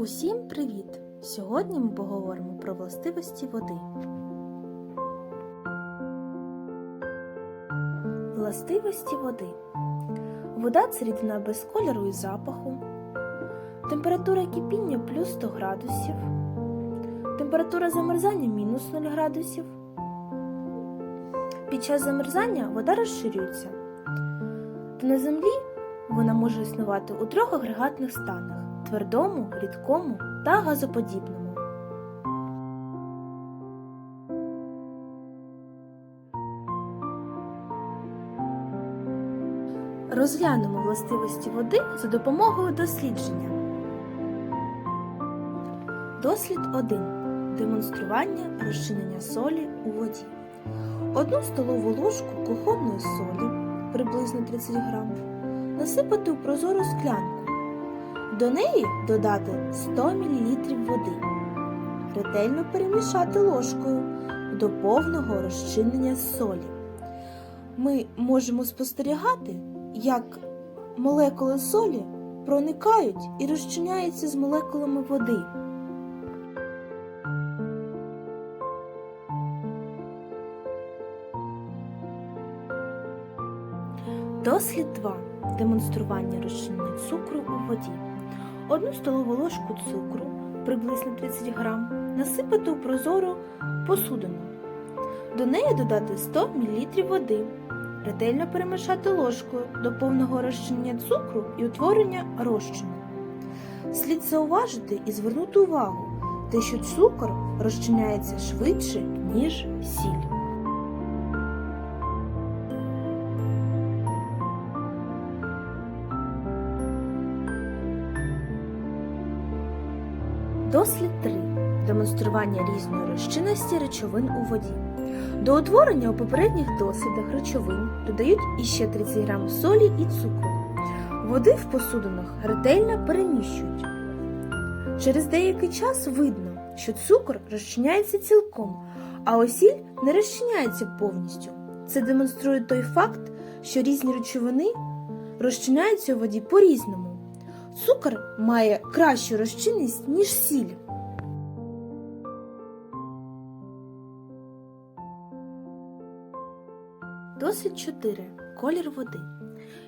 Усім привіт! Сьогодні ми поговоримо про властивості води. Властивості води. Вода це рідина без кольору і запаху. Температура кипіння плюс 100 градусів. Температура замерзання мінус 0 градусів. Під час замерзання вода розширюється. То на землі вона може існувати у трьох агрегатних станах твердому, рідкому та газоподібному. Розглянемо властивості води за допомогою дослідження. Дослід 1. Демонстрування розчинення солі у воді. Одну столову ложку кухонної солі приблизно 30 грам насипати у прозору склянку. До неї додати 100 мл води. Ретельно перемішати ложкою до повного розчинення солі. Ми можемо спостерігати, як молекули солі проникають і розчиняються з молекулами води. Дослід 2. Демонстрування розчинення цукру у воді. Одну столову ложку цукру, приблизно 30 грам, насипати у прозору посудину. До неї додати 100 мл води. Ретельно перемішати ложкою до повного розчинення цукру і утворення розчину. Слід зауважити і звернути увагу, те, що цукор розчиняється швидше, ніж сіль. Дослід 3. Демонстрування різної розчинності речовин у воді. До утворення у попередніх дослідах речовин додають іще 30 грам солі і цукру. Води в посудинах ретельно переміщують. Через деякий час видно, що цукор розчиняється цілком, а осіль не розчиняється повністю. Це демонструє той факт, що різні речовини розчиняються у воді по-різному. Цукор має кращу розчинність, ніж сіль. Дослід 4. Колір води.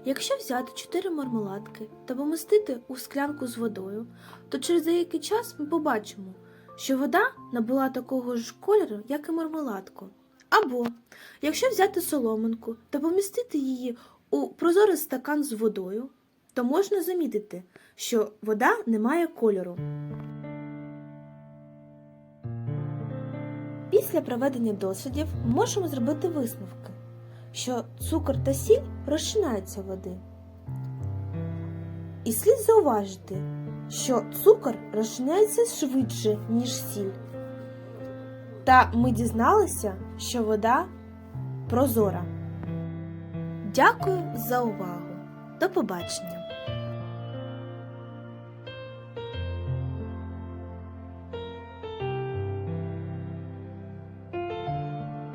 Якщо взяти 4 мармеладки та помістити у склянку з водою, то через деякий час ми побачимо, що вода набула такого ж кольору, як і мармеладку. Або, якщо взяти соломинку та помістити її у прозорий стакан з водою, то можна замітити, що вода не має кольору. Після проведення дослідів можемо зробити висновки, що цукор та сіль розчиняються в води. І слід зауважити, що цукор розчиняється швидше, ніж сіль. Та ми дізналися, що вода прозора. Дякую за увагу! До побачення!